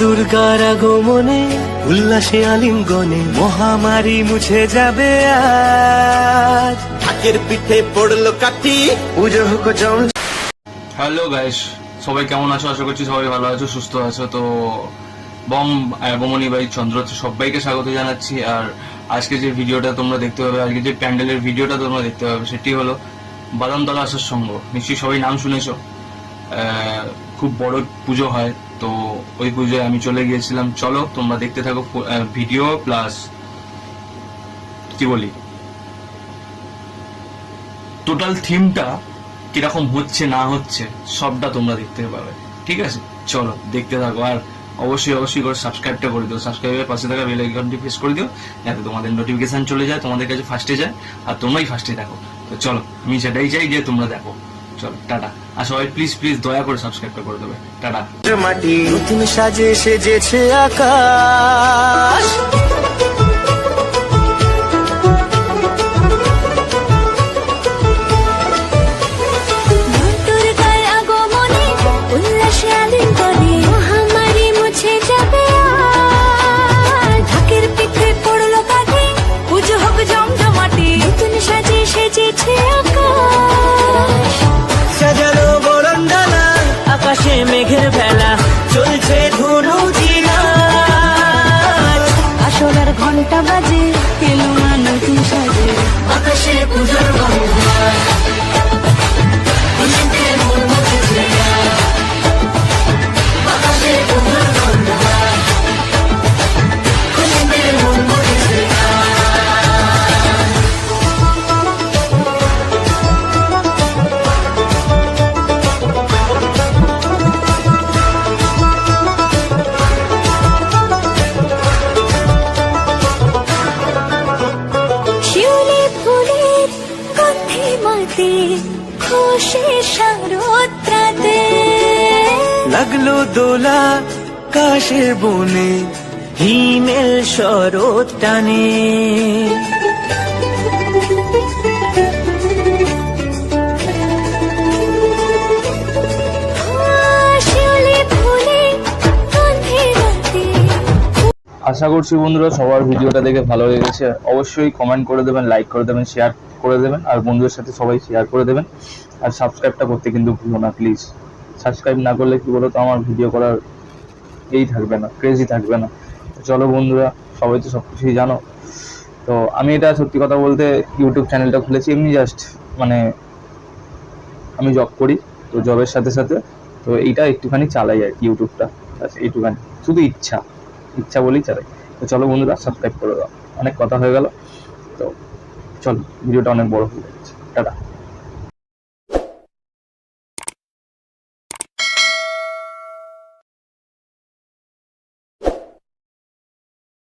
দুর্গার আগমনে উল্লাসে আলিঙ্গনে মহামারী মুছে যাবে আজ। ঢাকের পিঠে পড়ল কাঠি। পুজো হোক জম হ্যালো গাইস সবাই কেমন আছো? আশা করছি সবাই ভালো আছো সুস্থ আছো। তো বম বমনি ভাই চন্দ্র সবাইকে স্বাগত জানাচ্ছি। আর আজকে যে ভিডিওটা তোমরা দেখতে পাবে আজকে যে প্যান্ডেলের ভিডিওটা তোমরা দেখতে পাবে সেটি হলো বাদামতলা আসার সঙ্গ নিশ্চয়ই সবাই নাম শুনেছো। আহ, খুব বড় পুজো হয়, তো ওই পুজোয় আমি চলে গিয়েছিলাম। চলো, তোমরা দেখতে থাকো ভিডিও প্লাস কি বলি? টোটাল থিমটা কীরকম হচ্ছে, না হচ্ছে, সবটা তোমরা দেখতে পাবে। ঠিক আছে? চলো, দেখতে থাকো। আর অবশ্যই অবশ্যই করে সাবস্ক্রাইবটা করে দিও। সাবস্ক্রাইবের পাশে থাকা বেল আইকনটি প্রেস করে দিও, যাতে তোমাদের নোটিফিকেশন চলে যায়, তোমাদের কাছে ফার্স্টে যায়, আর তোমরাই ফার্স্টে দেখো। তো চলো, আমি সেটাই চাই যে তোমরা দেখো। চলো টাটা। আর সবাই প্লিজ প্লিজ দয়া করে সাবস্ক্রাইবটা করে দেবে। টাটা। মাটি। নতুন সাজে সেজেছে আকাশ। মেঘের বেলা চলছে ধনু আসলার ঘণ্টা বাজে এলো না নতুন সাজে? আকাশে পুজোর খুশি লাগল দোলা কাশের বনে হিমেল শরৎ টানে। আশা করছি বন্ধুরা সবার ভিডিওটা দেখে ভালো লেগেছে। অবশ্যই কমেন্ট করে দেবেন লাইক করে দেবেন শেয়ার করে দেবেন আর বন্ধুদের সাথে সবাই শেয়ার করে দেবেন। আর সাবস্ক্রাইবটা করতে কিন্তু ভুলো না প্লিজ সাবস্ক্রাইব না করলে কি বলো তো আমার ভিডিও করার এই থাকবে না ক্রেজি থাকবে না। তো চলো বন্ধুরা, সবাই তো সব কিছুই জানো। তো আমি এটা সত্যি কথা বলতে ইউটিউব চ্যানেলটা খুলেছি এমনি জাস্ট মানে আমি জব করি, তো জবের সাথে সাথে, তো এইটা একটুখানি চালাই আর কি ইউটিউবটা এইটুখানি। শুধু ইচ্ছা। ইচ্ছা বলেই চালাই। তো চলো বন্ধুরা সাবস্ক্রাইব করে দাও। অনেক কথা হয়ে গেল। চলো ভিডিওটা অনেক বড় হয়ে যাচ্ছে। টাটা।